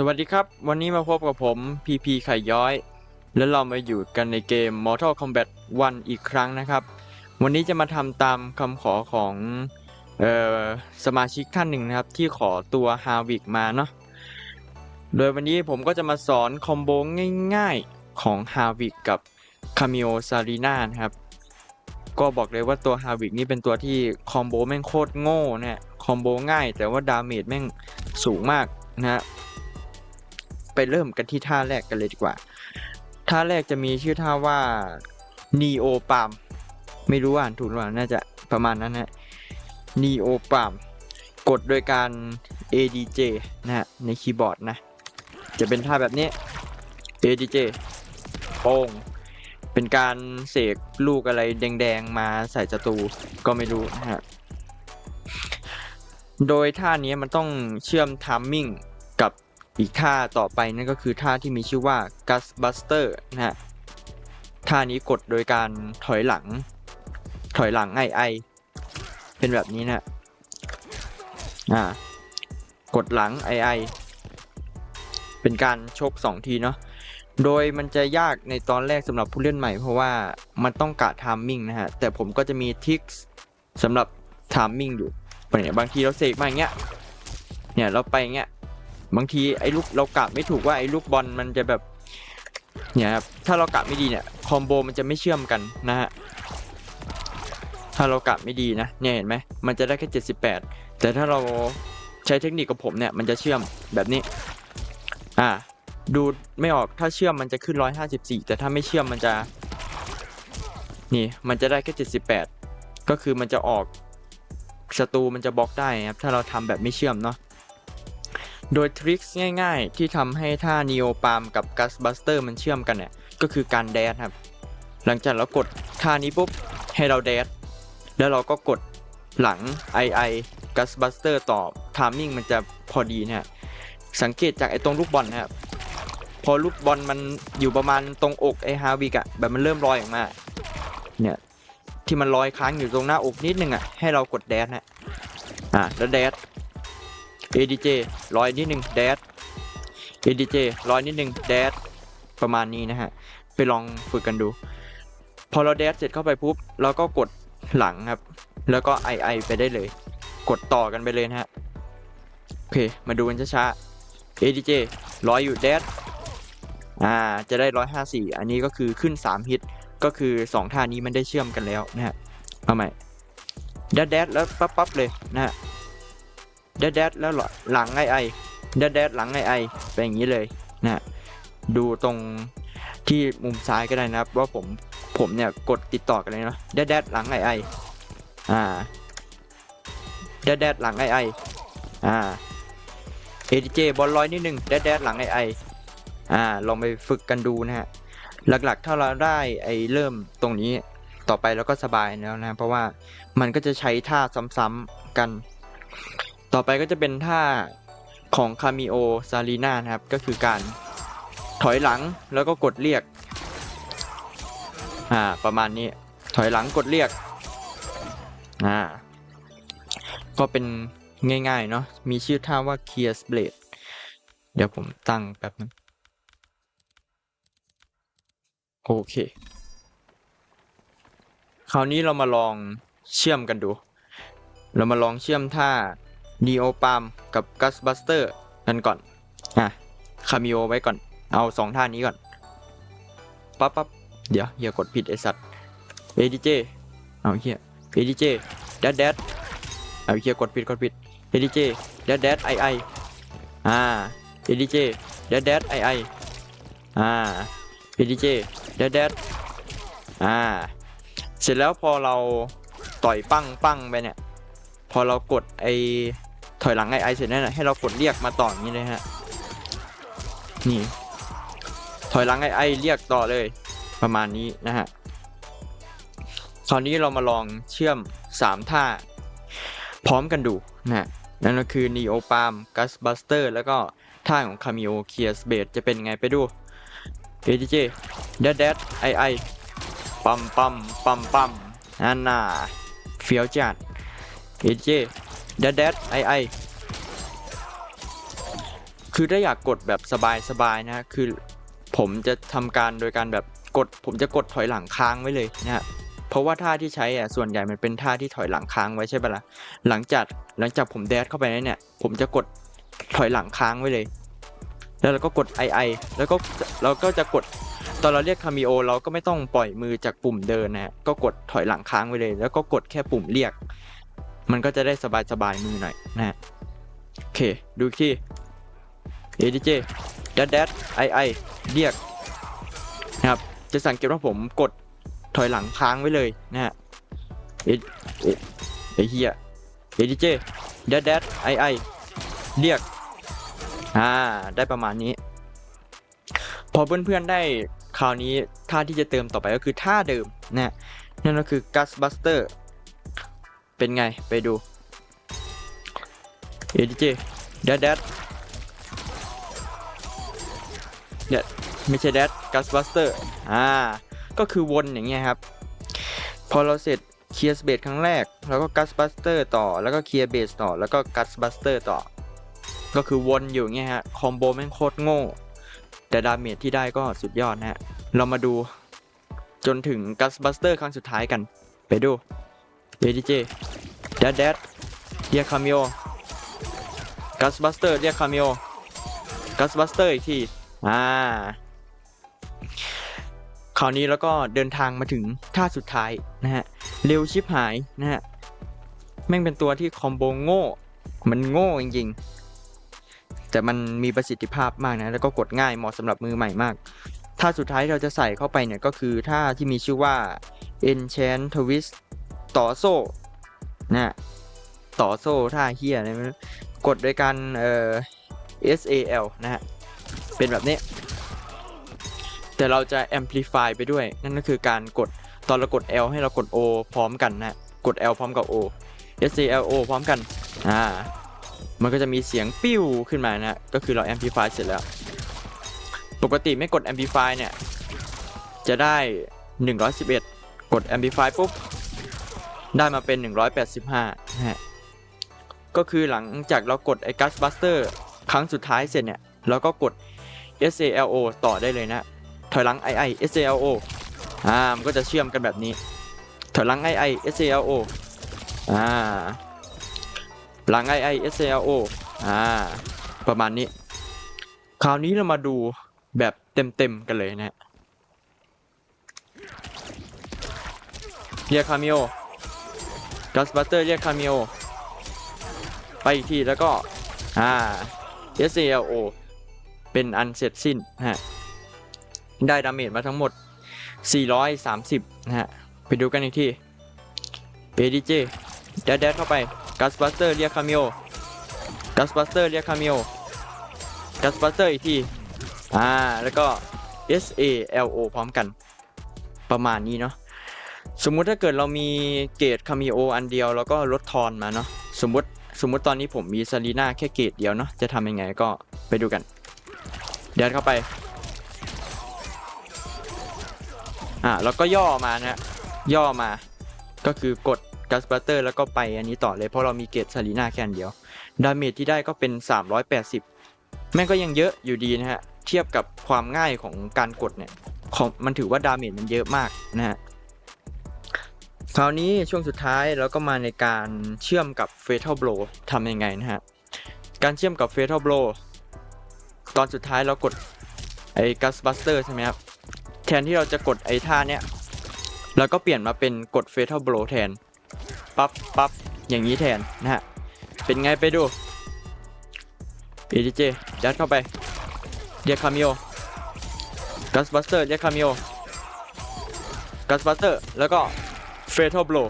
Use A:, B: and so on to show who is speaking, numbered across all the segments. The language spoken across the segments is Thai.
A: สวัสดีครับ วันนี้มาพบกับผมพีพีไข่ย้อย แล้วเรามาอยู่กันในเกม Mortal Kombat 1 อีกครั้งนะครับ วันนี้จะมาทำตามคำขอของออสมาชิกท่านหนึ่งนะครับ ที่ขอตัวฮาวิกมาเนาะโดยวันนี้ผมก็จะมาสอนคอมโบง่ายๆของฮาวิกกับคามิโอซารีนานะครับ ก็บอกเลยว่าตัวฮาวิกนี่เป็นตัวที่คอมโบแม่งโคตรโง่เนี่ยคอมโบง่ายแต่ว่าดาเมจแม่งสูงมากนะฮะ ไปเริ่มกันที่ท่าแรกกันเลยดีกว่า ท่าแรกจะมีชื่อท่าว่า Neo Palm ไม่รู้อ่านถูกหรือเปล่าน่าจะประมาณนั้นนะ Neo Palm กดโดยการ ADJ นะฮะในคีย์บอร์ดนะ จะเป็นท่าแบบนี้ ADJ โป้งเป็นการเสกลูกอะไรแดงๆมาใส่ศัตรูก็ไม่รู้นะฮะโดยท่านี้มันต้องเชื่อมทัมมิ่งกับ อีกท่าต่อไปนั่นก็คือท่าที่มีชื่อว่า Gus Buster นะฮะ ท่านี้กดโดยการถอยหลัง ถอยหลังไอไอเป็นแบบนี้นะฮะอ่ากดหลังไอไอเป็นการชก 2 ทีเนาะ โดยมันจะยากในตอนแรกสำหรับผู้เล่นใหม่เพราะว่ามันต้องกะทามมิ่งนะฮะ แต่ผมก็จะมีทิคสำหรับทามมิ่งอยู่เนี่ยบางทีเราเสกมาอย่างเงี้ย เนี่ยเราไปอย่างเงี้ย บางทีไอ้ลูกเรากะไม่ถูกว่าไอ้ลูกบอลมันจะแบบเนี่ยครับถ้าเรากะไม่ดีเนี่ยคอมโบมันจะไม่เชื่อมกันนะฮะถ้าเรากะไม่ดีนะเนี่ยเห็นไหมมันจะได้แค่ 78 แต่ถ้าเราใช้เทคนิคกับผมเนี่ยมันจะเชื่อมแบบนี้อ่าดูไม่ออกถ้าเชื่อมมันจะขึ้น 154 แต่ถ้าไม่เชื่อมมันจะนี่มันจะได้แค่ 78 ก็คือมันจะออกศัตรูมันจะบล็อกได้ครับถ้าเราทำแบบไม่เชื่อมเนาะ โดยทริคง่ายๆ ที่ทำให้ท่า Neo Palm กับ Gus Buster มันเชื่อมกันเนี่ย ก็คือการแดดครับ หลังจากเรากดท่านี้ปุ๊บ ให้เราแดดแล้วเราก็กดหลัง II Gus Buster ต่อ Timing มันจะพอดีนี่ยสังเกตจากไอ้ตรงลูกบอลนะครับพอลูกบอลมันอยู่ประมาณตรงอกไอ้ฮาวิกอะแบบมันเริ่มลอยออกมาเนี่ยที่มันลอยค้างอยู่ตรงหน้าอกนิดนึงอะให้เรากดแดดนะอะแล้วแดด ADJ ร้อยนิดหนึ่งแดด ADJ ร้อยนิดหนึ่งแดดประมาณนี้นะฮะ ไปลองฝึกกันดู พอเราแดดเสร็จเข้าไปปุ๊บเราก็กดหลังครับ แล้วก็ II ไปได้เลย กดต่อกันไปเลยนะฮะ โอเค มาดูกันช้าๆ ADJ ร้อยอยู่แดดอ่าจะได้ร้อยห้าสี่อันนี้ก็คือขึ้นสามฮิต ก็คือสองท่านี้มันได้เชื่อมกันแล้วนะฮะ เอาใหม่ แดดแดดแล้วปั๊บปั๊บเลยนะฮะ แดดแดดแล้วหลังไอไอแดดแดดหลังไอไอเป็นอย่างนี้เลยนะฮะดูตรงที่มุมซ้ายก็ได้นะครับ ว่าผมผมเนี่ยกดติดต่อกันเลยเนาะแดดแดดหลังไอไออ่าแดดแดดหลังไอไออ่าเอทีเจบอลลอยนิดนึงแดดแดดหลังไอไออ่าลองไปฝึกกันดูนะฮะหลักๆถ้าเราได้ไอเริ่มตรงนี้ต่อไปเราก็สบายแล้วนะ เพราะว่ามันก็จะใช้ท่าซ้ำๆกัน ต่อไปก็จะเป็นท่าของคามิโอซารีนานะครับ ก็คือการถอยหลังแล้วก็กดเรียก อ่า ประมาณนี้ ถอยหลังกดเรียก อ่า ก็เป็นง่ายๆเนาะ มีชื่อท่าว่า k e e r s Blade เดี๋ยวผมตั้งแป๊บนึง โอเค คราวนี้เรามาลองเชื่อมกันดู เรามาลองเชื่อมท่า Neo Palm กับ Gus Buster กันก่อน อะคามิโอไว้ก่อน เอาสองท่านี้ก่อน ปั๊บปั๊บเดี๋ยวอย่ากดผิดไอสัตว์ ADJ เจเอาเฮีย ADJ แดดแดดเอาเฮียกดผิดกดผิด ADJ แดดแดดไอไออ่า ADJ แดดแดดไอไออ่า ADJ แดดแดดอ่า เสร็จแล้วพอเราต่อยปั้งปั้งไปเนี่ย พอเรากดไอ ถอยหลังไอไอเสร็จนั่นแหละให้เรากดเรียกมาต่ออย่างนี้เลยฮะนี่ ถอยหลังไอไอเรียกต่อเลยประมาณนี้นะฮะคราวนี้เรามาลองเชื่อม 3 ท่า พร้อมกันดูนะฮะนั่นก็คือ Neo Palm Gus Buster แล้วก็ท่าของ Cameo k e e r s b a d จะเป็นไงไปดู ADJ แดดแดดไอไอปัมปัมปัมปัมอันน่าเฟี้ยวจัด AJ แดดแดดไอไอคือถ้าอยากกดแบบสบายๆนะคือผมจะทำการโดยการแบบกด ผมจะกดถอยหลังค้างไว้เลยนะฮะเพราะว่าท่าที่ใช้อะส่วนใหญ่มันเป็นท่าที่ถอยหลังค้างไว้ใช่ปะละ่ะหลังจากหลังจากผมแดดเข้าไปแล้วเนี่ย ผมจะกดถอยหลังค้างไว้เลย แล้วเราก็กด II แล้วก็เราก็จะกดตอนเราเรียกคามิโอเราก็ไม่ต้องปล่อยมือจากปุ่มเดินนะฮะก็กดถอยหลังค้างไว้เลย แล้วก็กดแค่ปุ่มเรียก มันก็จะได้สบายๆมือหน่อยนะฮะโอเคดูอีกที่ ADJ แดดแดด II เรียกนะครับจะสังเกตว่าผมกดถอยหลังค้างไว้เลยนะฮะเอเอไอเฮีย ADJ แดดแดด II เรียกอ่าได้ประมาณนี้ พอเพื่อนๆได้คราวนี้ท่าที่จะเติมต่อไปก็คือท่าเดิมนะฮะนั่นก็คือ Gus Buster เป็นไงไปดู ADJ แดดแดดเดี๋ยไม่ใช่แดด Gus Buster อ่าก็คือวนอย่างเงี้ยครับ พอเราเสร็จเคลียร์เบสครั้งแรก แล้วก็ Gus Buster ต่อแล้วก็เคลียร์เบสต่อแล้วก็ Gus Buster ต่อ ก็คือวนอยู่เงี้ยฮะคอมโบแม่งโคตรโง่ แต่ดาเมจที่ได้ก็สุดยอดนะฮะเรามาดูจนถึง Gus Buster ครั้งสุดท้ายกัน ไปดู ADJ แดดแดดเรียกคามิโอ Gus Buster เรียกคามิโอ Gus Buster อีกที อ่า คราวนี้แล้วก็เดินทางมาถึงท่าสุดท้ายนะฮะ เร็วชิบหายนะฮะ แม่งเป็นตัวที่คอมโบโง่ มันโง่จริงๆ แต่มันมีประสิทธิภาพมากนะ แล้วก็กดง่ายเหมาะสำหรับมือใหม่มาก ท่าสุดท้ายเราจะใส่เข้าไปเนี่ยก็คือท่าที่มีชื่อว่า Enchant Twist ต่อโซ่ นะต่อโซ่ท่าเฮียอะไรไม่รู้กดโดยการเอ่อ SAL นะฮะ เป็นแบบนี้ แต่เราจะ amplify ไปด้วย นั่นก็คือการกดตอนเรากด L ให้เรากด O พร้อมกันนะกด L พร้อมกับ O SALO พร้อมกัน อ่า มันก็จะมีเสียงปิ้วขึ้นมานะ ก็คือเรา amplify เสร็จแล้ว ปกติไม่กด amplify เนี่ย จะได้ 111 กด amplify ปุ๊บ ได้มาเป็น 185ฮะก็คือหลังจากเรากดไอ้ Gas Buster ครั้งสุดท้ายเสร็จเนี่ยเราก็กด SALO ต่อได้เลยนะ ถอยหลัง II SALO อ่ามันก็จะเชื่อมกันแบบนี้ ถอยหลัง II SALO อ่าหลัง II SALO อ่าประมาณนี้ คราวนี้เรามาดูแบบเต็มๆกันเลยนะฮะเรียกคามิโอ กัสบัตเตอร์เรียกคาเมโอไปอีกทีแล้วก็ อ่า SALO เป็นอันเสร็จสิ้นฮะ ได้ดาเมจมาทั้งหมด 430 นะฮะ ไปดูกันอีกที ADJ แดดแดดเข้าไปกัสบัสเตอร์เรียกคาเมโอกัสบัสเตอร์เรียกคาเมโอกัสบัสเตอร์อีกที อ่า แล้วก็ SALO พร้อมกัน ประมาณนี้เนาะ สมมุติถ้าเกิดเรามีเกรดคามิโออันเดียวแล้วก็ลดทอนมาเนาะสมมติสมมติตอนนี้ผมมีซารีนาแค่เกรดเดียวเนาะจะทำยังไงก็ไปดูกัน เดี๋ยวเข้าไปอ่าแล้วก็ย่อมานะย่อมาก็คือกดกัสบัตเตอร์แล้วก็ไปอันนี้ต่อเลยเพราะเรามีเกรดซารีนาแค่อันเดียวดาเมจที่ได้ก็เป็น 380 แม่งก็ยังเยอะอยู่ดีนะฮะ เทียบกับความง่ายของการกดเนี่ยของมันถือว่าดาเมจมันเยอะมากนะฮะ คราวนี้ช่วงสุดท้ายเราก็มาในการเชื่อมกับ Fatal Blow ทำยังไงนะฮะ การเชื่อมกับ Fatal Blow ตอนสุดท้ายเรากดไอ้ Gus Buster ใช่ไหมครับ แทนที่เราจะกดไอ้ท่าเนี้ยเราก็เปลี่ยนมาเป็นกด Fatal Blow แทน ปั๊บปั๊บอย่างนี้แทนนะฮะ เป็นไงไปดู ADJ ยัดเข้าไปเรียกคามิโอ Gus Buster เรียกคามิโอ Gus Buster แล้วก็ Fatal Blow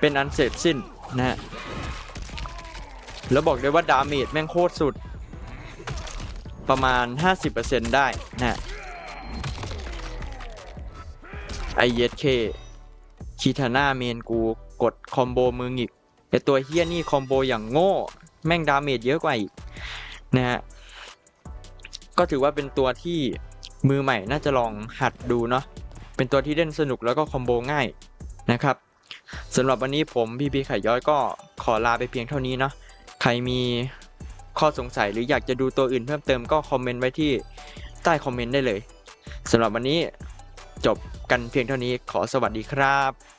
A: เป็นอันเสร็จสิ้นนะฮะ แล้วบอกเลยว่าดาเมจแม่งโคตรสุด ประมาณ 50%ได้นะฮะไอเยสเคคีทาน่าเมนกูกดคอมโบมือหงิกแต่ตัวเฮี้ยนี่คอมโบอย่างโง่ แม่งดาเมจเยอะกว่าอีกนะฮะ ก็ถือว่าเป็นตัวที่มือใหม่น่าจะลองหัดดูเนาะ เป็นตัวที่เล่นสนุกแล้วก็คอมโบง่ายนะครับสำหรับวันนี้ผมพี่พีไข่ย้อยก็ขอลาไปเพียงเท่านี้เนาะใครมีข้อสงสัยหรืออยากจะดูตัวอื่นเพิ่มเติมก็คอมเมนต์ไว้ที่ใต้คอมเมนต์ได้เลยสำหรับวันนี้จบกันเพียงเท่านี้ขอสวัสดีครับ